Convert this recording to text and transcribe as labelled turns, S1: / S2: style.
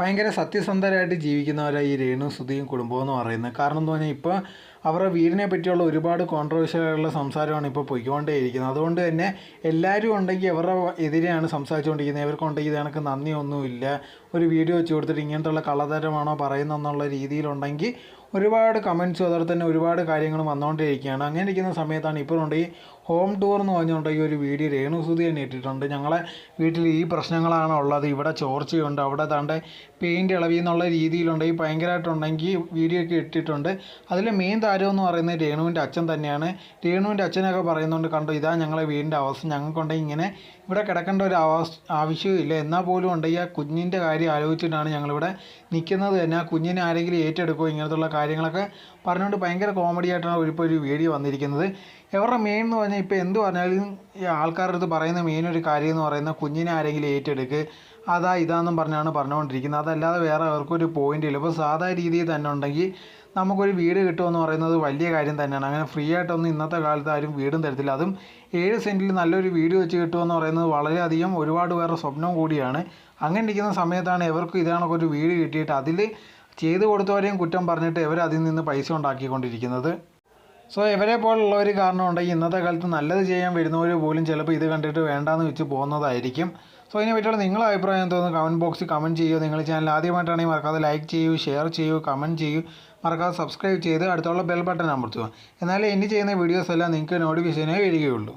S1: ഭയങ്കര സത്യസന്ധരായിട്ട് ജീവിക്കുന്നവരാണ് ഈ രേണു സുധിയും കുടുംബം എന്ന് പറയുന്നത്. കാരണം എന്ന് പറഞ്ഞാൽ ഇപ്പോൾ അവരുടെ വീടിനെ പറ്റിയുള്ള ഒരുപാട് കോൺട്രവേഴ്ഷ്യലുള്ള സംസാരമാണ് ഇപ്പോൾ പൊയ്ക്കൊണ്ടേയിരിക്കുന്നത്. അതുകൊണ്ട് തന്നെ എല്ലാവരും ഉണ്ടെങ്കിൽ അവരുടെ എതിരെയാണ് സംസാരിച്ചുകൊണ്ടിരിക്കുന്നത്. ഇവർക്കുണ്ടെങ്കിൽ കണക്ക് നന്ദിയൊന്നുമില്ല. ഒരു വീഡിയോ വെച്ച് കൊടുത്തിട്ട് ഇങ്ങനത്തുള്ള കള്ളതരമാണോ പറയുന്നതെന്നുള്ള രീതിയിലുണ്ടെങ്കിൽ ഒരുപാട് കമൻസും അതുപോലെ തന്നെ ഒരുപാട് കാര്യങ്ങളും വന്നുകൊണ്ടിരിക്കുകയാണ് അങ്ങനെ ഇരിക്കുന്ന സമയത്താണ് ഈ ഹോം ടൂർ എന്ന് പറഞ്ഞുകൊണ്ടെങ്കിൽ ഒരു വീഡിയോ രേണുസുതി തന്നെ ഇട്ടിട്ടുണ്ട്. ഞങ്ങളെ വീട്ടിൽ ഈ പ്രശ്നങ്ങളാണ് ഉള്ളത്. ഇവിടെ ചോർച്ചയുണ്ട്. അവിടെ താണ്ട് പെയിന്റ് ഇളവി എന്നുള്ള രീതിയിലുണ്ട്. ഈ ഭയങ്കരമായിട്ടുണ്ടെങ്കിൽ വീഡിയോ ഒക്കെ ഇട്ടിട്ടുണ്ട്. അതിൽ മെയിൻ താരം എന്ന് പറയുന്നത് രേണുവിന്റെ അച്ഛൻ തന്നെയാണ്. രേണുവിന്റെ അച്ഛനൊക്കെ പറയുന്നുണ്ട് കണ്ടോ ഇതാ ഞങ്ങളെ വീടിന്റെ അവസ്ഥ. ഞങ്ങൾക്കുണ്ടെങ്കിൽ ഇങ്ങനെ ഇവിടെ കിടക്കേണ്ട ഒരു ആവശ്യവും ആവശ്യമില്ല എന്നാൽ പോലും ഉണ്ടെങ്കിൽ ആ കുഞ്ഞിന്റെ കാര്യം ആലോചിച്ചിട്ടാണ് ഞങ്ങളിവിടെ നിൽക്കുന്നത് തന്നെ. ആ കുഞ്ഞിനെ ആരെങ്കിലും ഏറ്റെടുക്കുമോ ഇങ്ങനത്തുള്ള കാര്യങ്ങളൊക്കെ പറഞ്ഞുകൊണ്ട് ഭയങ്കര കോമഡി ആയിട്ടാണ് ഇപ്പോൾ ഒരു വീഡിയോ വന്നിരിക്കുന്നത്. ഇവരുടെ മെയിൻ എന്ന് പറഞ്ഞാൽ ഇപ്പോൾ എന്ത് പറഞ്ഞാലും ഈ ആൾക്കാരുടെ അടുത്ത് പറയുന്ന മെയിൻ ഒരു കാര്യം എന്ന് പറയുന്നത് കുഞ്ഞിനെ ആരെങ്കിലും ഏറ്റെടുക്ക്. അതാ ഇതാന്നും പറഞ്ഞാണ് പറഞ്ഞുകൊണ്ടിരിക്കുന്നത്. അതല്ലാതെ വേറെ അവർക്കൊരു പോയിന്റ് ഇല്ല. ഇപ്പോൾ സാധാ രീതിയിൽ തന്നെ ഉണ്ടെങ്കിൽ നമുക്കൊരു വീട് കിട്ടുമെന്ന് പറയുന്നത് വലിയ കാര്യം തന്നെയാണ്. അങ്ങനെ ഫ്രീ ആയിട്ടൊന്നും ഇന്നത്തെ കാലത്ത് ആരും വീടും തരത്തില്ല. അതും ഏഴ് സെന്റിൽ നല്ലൊരു വീട് വെച്ച് കിട്ടുമെന്ന് പറയുന്നത് വളരെയധികം ഒരുപാട് പേരുടെ സ്വപ്നം കൂടിയാണ്. അങ്ങനെ ഇരിക്കുന്ന സമയത്താണ് ഇവർക്ക് ഇതാണൊക്കെ ഒരു വീട് കിട്ടിയിട്ട് അതിൽ ചെയ്തു കൊടുത്തവരെയും കുറ്റം പറഞ്ഞിട്ട് ഇവർ അതിൽ നിന്ന് പൈസ ഉണ്ടാക്കിക്കൊണ്ടിരിക്കുന്നത്. സോ ഇവരെ പോലുള്ളവർ കാരണം ഉണ്ടെങ്കിൽ ഇന്നത്തെ കാലത്ത് നല്ലത് ചെയ്യാൻ വരുന്നവർ പോലും ചിലപ്പോൾ ഇത് കണ്ടിട്ട് വേണ്ടാന്ന് വെച്ച് പോകുന്നതായിരിക്കും. സോ ഇതിനെ പറ്റിയുള്ള നിങ്ങളുടെ അഭിപ്രായം തോന്നുന്നു കമന്റ് ബോക്സിൽ കമന്റ് ചെയ്യുക. നിങ്ങൾ ചാനൽ ആദ്യമായിട്ടാണെങ്കിൽ മറക്കാതെ ലൈക്ക് ചെയ്യൂ ഷെയർ ചെയ്യൂ കമന്റ് ചെയ്യൂ. മറക്കാതെ സബ്സ്ക്രൈബ് ചെയ്ത് അടുത്തുള്ള ബെൽ ബട്ടൺ അമർത്തുക. എന്നാലേ ഇനി ചെയ്യുന്ന വീഡിയോസ് എല്ലാം നിങ്ങൾക്ക് നോട്ടിഫിക്കേഷനായി വരികയുള്ളൂ.